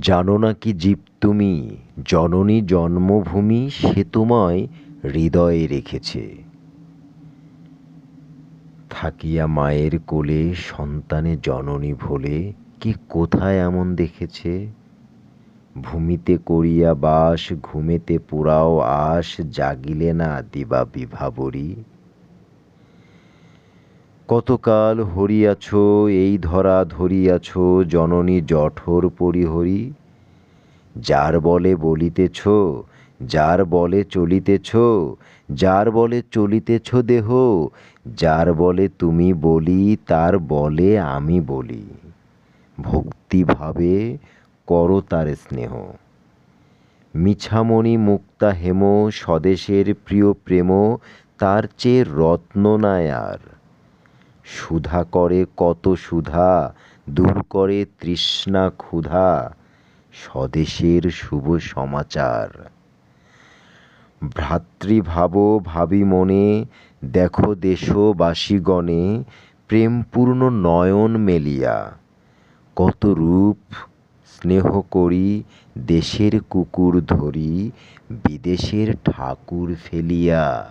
জানো না কি জীব তুমি? জননী জন্মভূমি সে তোমায় হৃদয়ে রেখেছে। থাকিয়া মায়ের কোলে সন্তানে জননী ভোলে কি কোথায় এমন দেখেছে? ভূমিতে করিয়া বাস, ঘুমেতে পুরাও আশ, জাগিলে না দিবা বিভাবরী। কতকাল হরিয়াছ, এই ধরা ধরিয়াছ, জননী জঠর পরিহরি? যার বলে বলিতেছ, যার বলে চলিতেছ, যার বলে চলিতেছ দেহ, যার বলে তুমি বলি, তার বলে আমি বলি। ভক্তিভাবে করো তার স্নেহ। মিছামণি মুক্তা হেম স্বদেশের প্রিয় প্রেম, তার চেয়ে রত্ন আর। সুধা করে কত সুধা, দূর করে তৃষ্ণা ক্ষুধা, স্বদেশের শুভ সমাচার। ভ্রাতৃভাব ভাবি মনে, দেখো দেশবাসীগণে, প্রেমপূর্ণ নয়ন মেলিয়া। কত রূপ স্নেহ করি, দেশের কুকুর ধরি, বিদেশের ঠাকুর ফেলিয়া।